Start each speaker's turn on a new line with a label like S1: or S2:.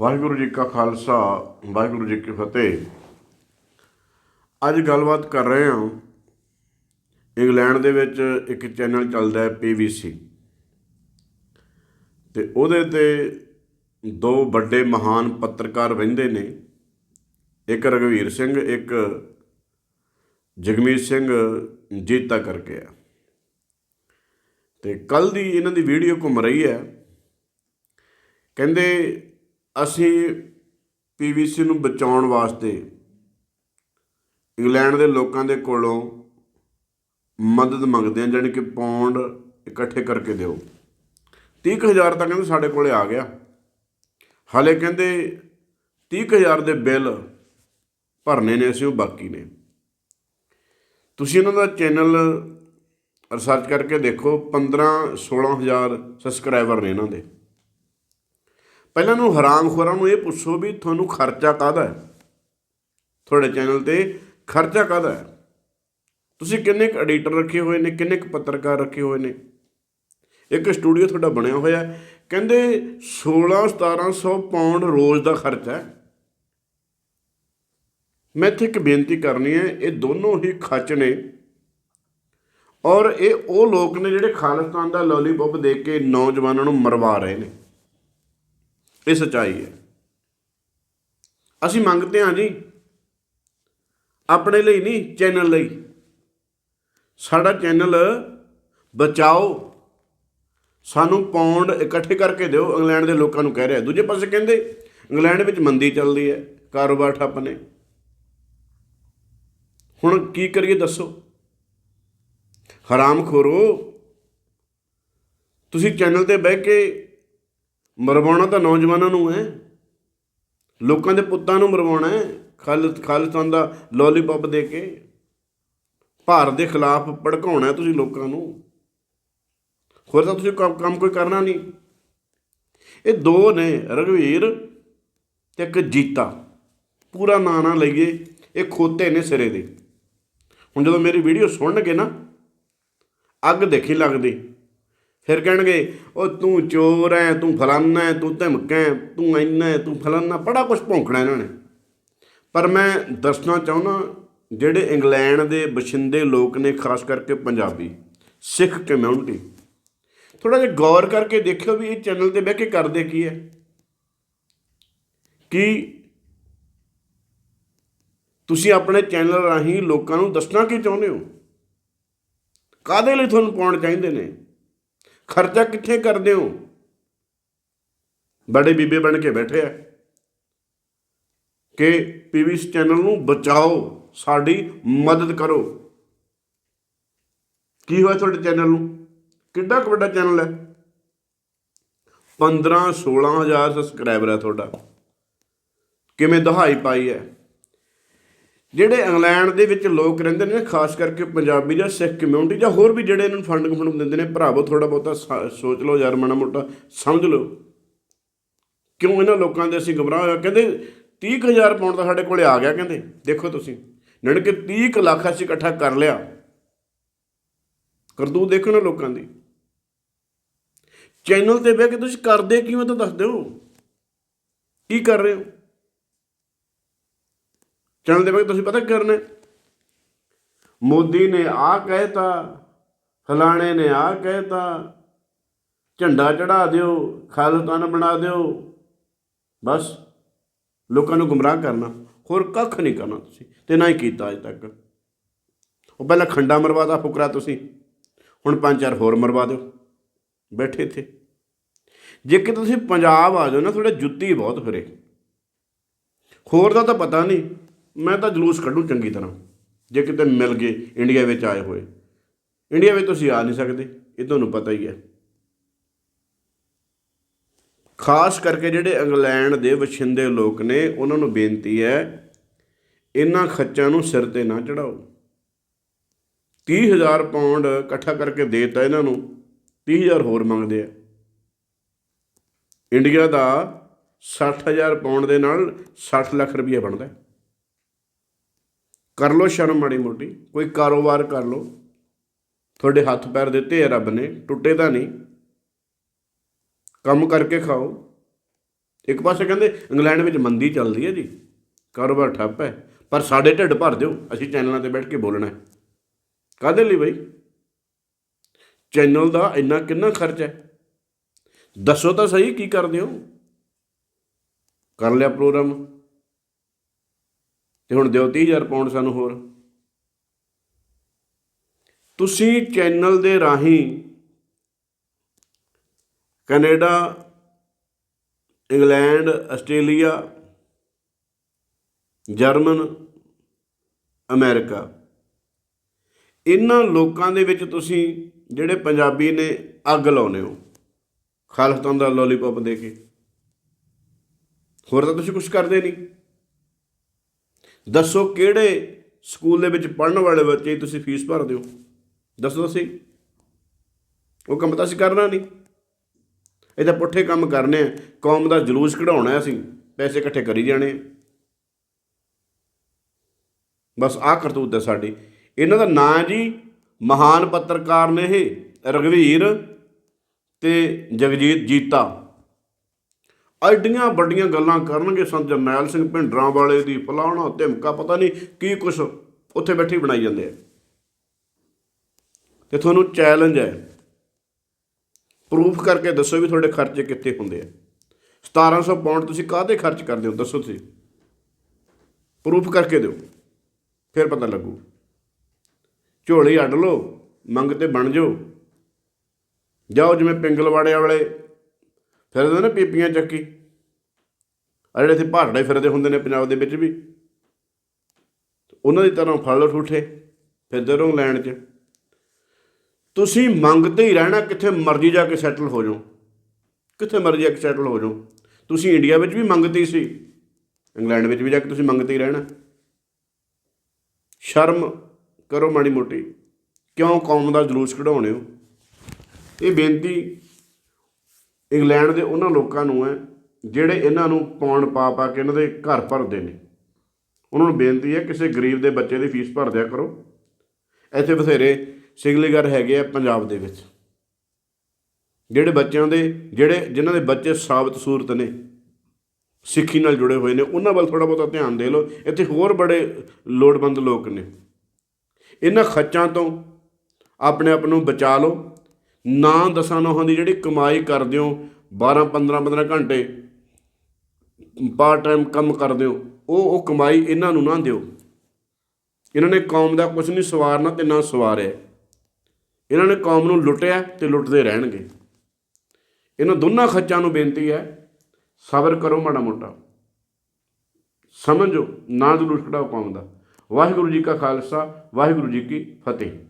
S1: ਵਾਹਿਗੁਰੂ ਜੀ ਕਾ ਖਾਲਸਾ, ਵਾਹਿਗੁਰੂ ਜੀ ਕੀ ਫਤਿਹ। ਅੱਜ ਗੱਲਬਾਤ ਕਰ ਰਹੇ ਹਾਂ। ਇੰਗਲੈਂਡ ਦੇ ਵਿੱਚ ਇੱਕ ਚੈਨਲ ਚੱਲਦਾ ਹੈ ਪੀਵੀਸੀ ਤੇ ਉਹਦੇ ਤੇ ਦੋ ਵੱਡੇ ਮਹਾਨ ਪੱਤਰਕਾਰ ਰਹਿੰਦੇ ਨੇ। ਇੱਕ ਰਗਵੀਰ ਸਿੰਘ, ਇੱਕ ਜਗਮੀਤ ਸਿੰਘ, ਜੀਤਾ ਕਰਕੇ ਆ। ਤੇ ਕੱਲ ਦੀ ਇਹਨਾਂ ਦੀ ਵੀਡੀਓ ਘੁੰਮ ਰਹੀ ਹੈ। ਕਹਿੰਦੇ ਅਸੀਂ ਪੀਵੀਸੀ ਨੂੰ ਬਚਾਉਣ ਵਾਸਤੇ ਇੰਗਲੈਂਡ ਦੇ ਲੋਕਾਂ ਦੇ ਕੋਲੋਂ ਮਦਦ ਮੰਗਦੇ ਹਾਂ, ਜਾਣੀ ਕਿ ਪੌਂਡ ਇਕੱਠੇ ਕਰਕੇ ਦਿਓ। 30000 ਤਾਂ ਕਹਿੰਦੇ ਸਾਡੇ ਕੋਲੇ ਆ ਗਿਆ। ਹਾਲੇ ਕਹਿੰਦੇ 30000 ਦੇ ਬਿੱਲ ਭਰਨੇ ਨੇ, ਅਸੀਂ ਉਹ ਬਾਕੀ ਨੇ। ਤੁਸੀਂ ਇਹਨਾਂ ਦਾ ਚੈਨਲ ਰਿਸਰਚ ਕਰਕੇ ਦੇਖੋ 15 16000 ਸਬਸਕ੍ਰਾਈਬਰ ਨੇ ਇਹਨਾਂ ਦੇ। ਪਹਿਲਾਂ ਨੂੰ ਹਰਾਮਖੋਰਾਂ ਨੂੰ ਇਹ ਪੁੱਛੋ ਵੀ ਤੁਹਾਨੂੰ ਖਰਚਾ ਕਾਹਦਾ ਹੈ? ਤੁਹਾਡੇ ਚੈਨਲ ਤੇ ਖਰਚਾ ਕਾਹਦਾ ਹੈ? ਤੁਸੀਂ ਕਿੰਨੇ ਕੁ ਐਡੀਟਰ ਰੱਖੇ ਹੋਏ ਨੇ, ਕਿੰਨੇ ਕੁ ਪੱਤਰਕਾਰ ਰੱਖੇ ਹੋਏ ਨੇ? ਇੱਕ ਸਟੂਡੀਓ ਤੁਹਾਡਾ ਬਣਿਆ ਹੋਇਆ ਹੈ। ਕਹਿੰਦੇ 16 1700 ਪਾਉਂਡ ਰੋਜ਼ ਦਾ ਖਰਚਾ ਹੈ। ਮੈਂ ਇੱਥੇ ਇੱਕ ਬੇਨਤੀ ਕਰਨੀ ਹੈ, ਇਹ ਦੋਨੋਂ ਹੀ ਖੱਚ ਨੇ। ਔਰ ਇਹ ਉਹ ਲੋਕ ਨੇ ਜਿਹੜੇ ਖਾਲਿਸਤਾਨ ਦਾ ਲੋਲੀਪੌਪ ਦੇ ਕੇ ਨੌਜਵਾਨਾਂ ਨੂੰ ਮਰਵਾ ਰਹੇ ਨੇ। ਇਹ ਸਚਾਈ ਹੈ। ਅਸੀਂ ਮੰਗਦੇ ਹਾਂ ਜੀ, ਆਪਣੇ ਲਈ ਨਹੀਂ, ਚੈਨਲ ਲਈ। ਸਾਡਾ ਚੈਨਲ ਬਚਾਓ। ਸਾਨੂੰ ਪੌਂਡ ਇਕੱਠੇ ਕਰਕੇ ਦਿਓ, ਇੰਗਲੈਂਡ ਦੇ ਲੋਕਾਂ ਨੂੰ ਕਹਿ ਰਿਹਾ। ਦੂਜੇ ਪਾਸੇ ਕਹਿੰਦੇ, ਇੰਗਲੈਂਡ ਵਿੱਚ ਮੰਦੀ ਚੱਲਦੀ ਹੈ, ਕਾਰੋਬਾਰ ਠੱਪ ਨੇ। ਹੁਣ ਕੀ ਕਰੀਏ ਦੱਸੋ? ਹਰਾਮ ਖੋਰੋ ਤੁਸੀਂ ਚੈਨਲ ਤੇ ਬਹਿ ਕੇ ਮਰਵਾਉਣਾ ਤਾਂ ਨੌਜਵਾਨਾਂ ਨੂੰ ਹੈ। ਲੋਕਾਂ ਦੇ ਪੁੱਤਾਂ ਨੂੰ ਮਰਵਾਉਣਾ ਹੈ। ਖਾਲ, ਖਾਲਿਸਤਾਨ ਦਾ ਲੋਲੀਪੌਪ ਦੇ ਕੇ ਭਾਰਤ ਦੇ ਖਿਲਾਫ ਭੜਕਾਉਣਾ ਤੁਸੀਂ ਲੋਕਾਂ ਨੂੰ। ਹੋਰ ਤਾਂ ਤੁਸੀਂ ਕੰਮ ਕੰਮ ਕੋਈ ਕਰਨਾ ਨਹੀਂ। ਇਹ ਦੋ ਨੇ, ਰਘਵੀਰ ਤੇ ਇੱਕ ਜੀਤਾ। ਪੂਰਾ ਨਾਂ ਨਾ ਲਈਏ, ਇਹ ਖੋਤੇ ਨੇ ਸਿਰੇ ਦੇ। ਹੁਣ ਜਦੋਂ ਮੇਰੀ ਵੀਡੀਓ ਸੁਣਨਗੇ ਨਾ, ਅੱਗ ਦੇਖੀ ਲੱਗਦੀ। ਫਿਰ ਕਹਿਣਗੇ ਉਹ ਤੂੰ ਚੋਰ ਐ, ਤੂੰ ਫਲਾਨਾ ਹੈ ਤੂੰ ਧਮਕਾ ਹੈ ਤੂੰ ਇੰਨਾ ਹੈ ਤੂੰ ਫਲਾਨਾ, ਬੜਾ ਕੁਝ ਭੌਂਕਣਾ ਇਹਨਾਂ ਨੇ। ਪਰ ਮੈਂ ਦੱਸਣਾ ਚਾਹੁੰਦਾ, ਜਿਹੜੇ ਇੰਗਲੈਂਡ ਦੇ ਬਸ਼ਿੰਦੇ ਲੋਕ ਨੇ, ਖਾਸ ਕਰਕੇ ਪੰਜਾਬੀ, ਸਿੱਖ ਕਮਿਊਨਿਟੀ ਥੋੜਾ ਜਿਹਾ ਗੌਰ ਕਰਕੇ ਦੇਖਿਓ ਵੀ ਇਹ ਚੈਨਲ ਤੇ ਬਹਿ ਕੇ ਕਰਦੇ ਕੀ ਹੈ ਕੀ ਤੁਸੀਂ ਆਪਣੇ ਚੈਨਲ ਰਾਹੀਂ ਲੋਕਾਂ ਨੂੰ ਦੱਸਣਾ ਕੀ ਚਾਹੁੰਦੇ ਹੋ? ਕਾਦੇ ਲਈ ਤੁਹਾਨੂੰ ਪਾਉਣ ਚਾਹੀਦੇ ਨੇ? ਖਰਚਾ ਕਿੱਥੇ ਕਰਦੇ ਹੋ? ਬੜੇ ਬੀਬੇ ਬਣ ਕੇ ਬੈਠੇ ਆ। ਕਿ ਪੀਵੀਸ ਚੈਨਲ ਨੂੰ ਬਚਾਓ, ਸਾਡੀ ਮਦਦ ਕਰੋ। ਕੀ ਹੋਇਆ ਤੁਹਾਡੇ ਚੈਨਲ ਨੂੰ? ਕਿੱਡਾ ਕੁ ਵੱਡਾ ਚੈਨਲ ਹੈ? 15 16000 ਸਬਸਕ੍ਰਾਈਬਰ ਹੈ ਤੁਹਾਡਾ। ਕਿਵੇਂ ਦਹਾਈ ਪਾਈ ਹੈ? ਜਿਹੜੇ ਇੰਗਲੈਂਡ ਦੇ ਵਿੱਚ ਲੋਕ ਰਹਿੰਦੇ ਨੇ, ਖਾਸ ਕਰਕੇ ਪੰਜਾਬੀ ਜਾਂ ਸਿੱਖ ਕਮਿਊਨਿਟੀ ਜਾਂ ਹੋਰ ਵੀ ਜਿਹੜੇ ਇਹਨਾਂ ਨੂੰ ਫੰਡਿੰਗ ਫੰਡ ਦਿੰਦੇ ਨੇ, ਭਰਾਵੋ ਥੋੜਾ ਬਹੁਤਾ ਸ- ਸੋਚ ਲਓ ਯਾਰ, ਮਾੜਾ ਮੋਟਾ, ਸਮਝ ਲਓ। ਕਿਉਂ ਇਹਨਾਂ ਲੋਕਾਂ ਦੇ ਅਸੀਂ ਗਮਰਾਹ ਹੋਇਆ ਕਹਿੰਦੇ 30000 ਪਾਉਂਡ ਦਾ ਸਾਡੇ ਕੋਲੇ ਆ ਗਿਆ, ਕਹਿੰਦੇ। ਦੇਖੋ ਤੁਸੀਂ ਨੜ ਕੇ 30 ਕੁ ਲੱਖ ਅਸੀਂ ਇਕੱਠਾ ਕਰ ਲਿਆ। ਕਰਤੂਤ ਦੇਖੋ ਨਾ ਲੋਕਾਂ ਦੀ। ਚੈਨਲ ਤੇ ਬਹਿ ਕੇ ਤੁਸੀਂ ਕਰਦੇ ਕਿਵੇਂ ਤਾਂ ਦੱਸ ਦਿਓ। ਕੀ ਕਰ ਰਹੇ ਹੋ? ਚੱਲਣ ਦੇ ਵਕਤ ਤੁਸੀਂ ਪਤਾ ਕੀ ਕਰਨਾ ਮੋਦੀ ਨੇ ਆ ਕਹਿਤਾ, ਫਲਾਣੇ ਨੇ ਆ ਕਹਿਤਾ, ਝੰਡਾ ਚੜਾ ਦਿਓ, ਖਾਲਿਸਤਾਨ ਬਣਾ ਦਿਓ, ਬਸ। ਲੋਕਾਂ ਨੂੰ ਗੁੰਮਰਾਹ ਕਰਨਾ, ਹੋਰ ਕੱਖ ਨਹੀਂ ਕਰਨਾ ਤੁਸੀਂ, ਤੇ ਨਾ ਹੀ ਕੀਤਾ ਅਜੇ ਤੱਕ। ਉਹ ਪਹਿਲਾਂ ਖੰਡਾ ਮਰਵਾਦਾ ਫੁਕਰਾ ਤੁਸੀਂ, ਹੁਣ ਪੰਜ ਚਾਰ ਹੋਰ ਮਰਵਾ ਦਿਓ, ਬੈਠੇ ਇੱਥੇ। ਜੇ ਕਿ ਤੁਸੀਂ ਪੰਜਾਬ ਆ ਜਾਓ ਨਾ ਥੋੜਾ ਜੁੱਤੀ ਬਹੁਤ ਫਿਰੇ। ਹੋਰ ਦਾ ਤਾਂ ਪਤਾ ਨਹੀਂ। ਮੈਂ ਤਾਂ ਜਲੂਸ ਕੱਢੂ ਚੰਗੀ ਤਰ੍ਹਾਂ, ਜੇ ਕਿਤੇ ਮਿਲ ਗਏ ਇੰਡੀਆ ਵਿੱਚ ਆਏ ਹੋਏ। ਇੰਡੀਆ ਵਿੱਚ ਤੁਸੀਂ ਆ ਨਹੀਂ ਸਕਦੇ, ਇਹ ਤੁਹਾਨੂੰ ਪਤਾ ਹੀ ਹੈ। ਖਾਸ ਕਰਕੇ ਜਿਹੜੇ ਇੰਗਲੈਂਡ ਦੇ ਵਛਿੰਦੇ ਲੋਕ ਨੇ, ਉਹਨਾਂ ਨੂੰ ਬੇਨਤੀ ਹੈ, ਇਹਨਾਂ ਖੱਚਾਂ ਨੂੰ ਸਿਰ ਤੇ ਨਾ ਚੜਾਓ। 30000 ਪਾਉਂਡ ਇਕੱਠਾ ਕਰਕੇ ਦੇਤਾ ਇਹਨਾਂ ਨੂੰ 30000 ਹੋਰ ਮੰਗਦੇ ਆ। ਇੰਡੀਆ ਦਾ 60000 ਪਾਉਂਡ ਦੇ ਨਾਲ 60 ਲੱਖ ਰੁਪਏ ਬਣਦਾ। ਹੈ। ਕਰ ਲੋ ਸ਼ਰਮ ਮਾੜੀ ਮੋਟੀ, ਕੋਈ ਕਾਰੋਬਾਰ ਕਰ ਲੋ ਤੁਹਾਡੇ ਹੱਥ ਪੈਰ ਦਿੱਤੇ ਆ ਰੱਬ ਨੇ, ਟੁੱਟੇ ਤਾਂ ਨਹੀਂ। ਕੰਮ ਕਰਕੇ ਖਾਓ। ਇੱਕ ਪਾਸੇ ਕਹਿੰਦੇ, ਇੰਗਲੈਂਡ ਵਿੱਚ ਮੰਦੀ ਚੱਲਦੀ ਹੈ ਜੀ, ਕਾਰੋਬਾਰ ਠੱਪ ਹੈ, ਪਰ ਸਾਡੇ ਢਿੱਡ ਭਰ ਦਿਓ, ਅਸੀਂ ਚੈਨਲਾਂ ਤੇ ਬੈਠ ਕੇ ਬੋਲਣਾ ਹੈ। ਕਾਹਦੇ ਲਈ ਬਈ? ਚੈਨਲ ਦਾ ਇੰਨਾ ਕਿੰਨਾ ਖਰਚ ਹੈ? ਦੱਸੋ ਤਾਂ ਸਹੀ ਕੀ ਕਰਦੇ ਹੋ? ਕਰ ਲਿਆ ਪ੍ਰੋਗਰਾਮ। ਤੇ ਹੁਣ ਦਿਓ 30000 ਪਾਉਂਡ ਸਾਨੂੰ ਹੋਰ। ਤੁਸੀਂ ਚੈਨਲ ਦੇ ਰਾਹੀਂ ਕੈਨੇਡਾ, ਇੰਗਲੈਂਡ, ਆਸਟ੍ਰੇਲੀਆ, ਜਰਮਨ, ਅਮਰੀਕਾ, ਇਹਨਾਂ ਲੋਕਾਂ ਦੇ ਵਿੱਚ ਤੁਸੀਂ ਜਿਹੜੇ ਪੰਜਾਬੀ ਨੇ ਅੱਗ ਲਾਉਨੇ ਹੋ ਖਾਲਿਸਤਾਨ ਦਾ ਲੋਲੀਪੌਪ ਦੇ ਕੇ। ਹੋਰ ਤਾਂ ਤੁਸੀਂ ਕੁਝ ਕਰਦੇ ਨਹੀਂ। ਦੱਸੋ ਕਿਹੜੇ ਸਕੂਲ ਦੇ ਵਿੱਚ ਪੜਨ ਵਾਲੇ ਬੱਚੇ ਦੀ ਤੁਸੀਂ ਫੀਸ ਭਰਦੇ ਹੋ? ਦੱਸੋ ਤਾਂ ਸਹੀ। ਉਹ ਕੰਮ ਤਾਂ ਅਸੀਂ ਕਰਨਾ ਨਹੀਂ। ਇਹ ਤਾਂ ਪੁੱਠੇ ਕੰਮ ਕਰਨੇ ਆ। ਕੌਮ ਦਾ ਜਲੂਸ ਕਢਾਉਣਾ ਅਸੀਂ। ਪੈਸੇ ਇਕੱਠੇ ਕਰੀ ਜਾਣੇ ਬਸ ਆਹ ਕਰਤੂਤ ਹੈ ਸਾਡੀ। ਇਹਨਾਂ ਦਾ ਨਾਂ ਜੀ ਮਹਾਨ ਪੱਤਰਕਾਰ ਨੇ ਇਹ ਰਗਵੀਰ ਤੇ ਜਗਜੀਤ ਜੀਤਾ। ਐਡੀਆਂ ਵੱਡੀਆਂ ਗੱਲਾਂ ਕਰਨਗੇ ਸੰਤ ਜਰਨੈਲ ਸਿੰਘ ਭਿੰਡਰਾਂ ਵਾਲੇ ਦੀ, ਫਲਾਣਾ ਧਿਮਕਾ, ਪਤਾ ਨਹੀਂ ਕੀ ਕੁਛ ਉੱਥੇ ਬੈਠੇ ਬਣਾਈ ਜਾਂਦੇ ਆ। ਤੇ ਤੁਹਾਨੂੰ ਚੈਲੰਜ ਹੈ। ਪ੍ਰੂਫ ਕਰਕੇ ਦੱਸੋ ਵੀ ਤੁਹਾਡੇ ਖਰਚੇ ਕਿੱਥੇ ਹੁੰਦੇ ਆ। 1700 ਪਾਉਂਡ ਤੁਸੀਂ ਕਾਹਦੇ ਖਰਚ ਕਰਦੇ ਹੋ, ਦੱਸੋ ਤੁਸੀਂ। ਪ੍ਰੂਫ ਕਰਕੇ ਦਿਓ, ਫਿਰ ਪਤਾ ਲੱਗੂ। ਝੋਲੀ ਅੱਡ ਲਓ, ਮੰਗ ਤੇ ਬਣ ਜਾਓ। ਜਾਓ ਜਿਵੇਂ ਪਿੰਗਲਵਾੜੇ ਵਾਲੇ ਫਿਰਦੇ ਨੇ ਪੀਪੀਆਂ ਚੱਕੀ। ਆ ਜਿਹੜੇ ਇੱਥੇ ਭਾਰੜੇ ਫਿਰਦੇ ਹੁੰਦੇ ਨੇ ਪੰਜਾਬ ਦੇ ਵਿੱਚ ਵੀ। ਉਹਨਾਂ ਦੀ ਤਰ੍ਹਾਂ ਫੜ ਲਓ ਠੂਠੇ ਫਿਰਦੇ ਰਹੋ ਲੈਣ 'ਚ। ਤੁਸੀਂ ਮੰਗਦੇ ਹੀ ਰਹਿਣਾ ਕਿੱਥੇ ਮਰਜ਼ੀ ਜਾ ਕੇ ਸੈਟਲ ਹੋ ਜਾਓ। ਕਿੱਥੇ ਮਰਜ਼ੀ ਜਾ ਕੇ ਸੈਟਲ ਹੋ ਜਾਓ। ਤੁਸੀਂ ਇੰਡੀਆ ਵਿੱਚ ਵੀ ਮੰਗਤੇ ਸੀ। ਇੰਗਲੈਂਡ ਵਿੱਚ ਵੀ ਜਾ ਕੇ ਤੁਸੀਂ ਮੰਗਦੇ ਹੀ ਰਹਿਣਾ। ਸ਼ਰਮ ਕਰੋ ਮਾੜੀ ਮੋਟੀ। ਕਿਉਂ ਕੌਮ ਦਾ ਜਲੂਸ ਕਢਾਉਣੇ ਹੋ? ਇਹ ਬੇਨਤੀ ਇੰਗਲੈਂਡ ਦੇ ਉਹਨਾਂ ਲੋਕਾਂ ਨੂੰ ਹੈ, ਜਿਹੜੇ ਇਹਨਾਂ ਨੂੰ ਪਾਉਣ ਪਾ ਪਾ ਕੇ ਇਹਨਾਂ ਦੇ ਘਰ ਭਰਦੇ ਨੇ। ਉਹਨਾਂ ਨੂੰ ਬੇਨਤੀ ਹੈ, ਕਿਸੇ ਗਰੀਬ ਦੇ ਬੱਚੇ ਦੀ ਫੀਸ ਭਰ ਦਿਆ ਕਰੋ। ਇੱਥੇ ਬਥੇਰੇ ਸਿਗਲੀਗਰ ਹੈਗੇ ਆ ਪੰਜਾਬ ਦੇ ਵਿੱਚ। ਜਿਹੜੇ ਬੱਚਿਆਂ ਦੇ, ਜਿਹੜੇ, ਜਿਨ੍ਹਾਂ ਦੇ ਬੱਚੇ ਸਾਬਤ ਸੂਰਤ ਨੇ, ਸਿੱਖੀ ਨਾਲ ਜੁੜੇ ਹੋਏ ਨੇ, ਉਹਨਾਂ ਵੱਲ ਥੋੜਾ ਬਹੁਤਾ ਧਿਆਨ ਦੇ ਲਓ। ਇੱਥੇ ਹੋਰ ਬੜੇ ਲੋੜਵੰਦ ਲੋਕ ਨੇ। ਇਹਨਾਂ ਖੱਚਾਂ ਤੋਂ ਆਪਣੇ ਆਪ ਨੂੰ ਬਚਾ ਲਓ। ਨਾ ਦਸਾਂ ਨੌਹਾਂ ਦੀ ਜਿਹੜੀ ਕਮਾਈ ਕਰਦੇ ਹੋ 12 15 15 ਘੰਟੇ ਪਾਰਟ ਟਾਈਮ ਕੰਮ ਕਰਦੇ ਹੋ, ਉਹ ਉਹ ਕਮਾਈ ਇਹਨਾਂ ਨੂੰ ਨਾ ਦਿਓ। ਇਹਨਾਂ ਨੇ ਕੌਮ ਦਾ ਕੁਝ ਨਹੀਂ ਸਵਾਰਨਾ ਤੇ ਨਾ ਸਵਾਰਿਆ। ਇਹਨਾਂ ਨੇ ਕੌਮ ਨੂੰ ਲੁੱਟਿਆ ਤੇ ਲੁੱਟਦੇ ਰਹਿਣਗੇ। ਇਹਨਾਂ ਦੋਨਾਂ ਖੱਚਾਂ ਨੂੰ ਬੇਨਤੀ ਹੈ, ਸਬਰ ਕਰੋ ਮਾੜਾ ਮੋਟਾ। ਸਮਝੋ, ਨਾ ਜਲੂਸ ਕਢਾਓ ਕੌਮ ਦਾ। ਵਾਹਿਗੁਰੂ ਜੀ ਕਾ ਖਾਲਸਾ, ਵਾਹਿਗੁਰੂ ਜੀ ਕੀ ਫਤਿਹ।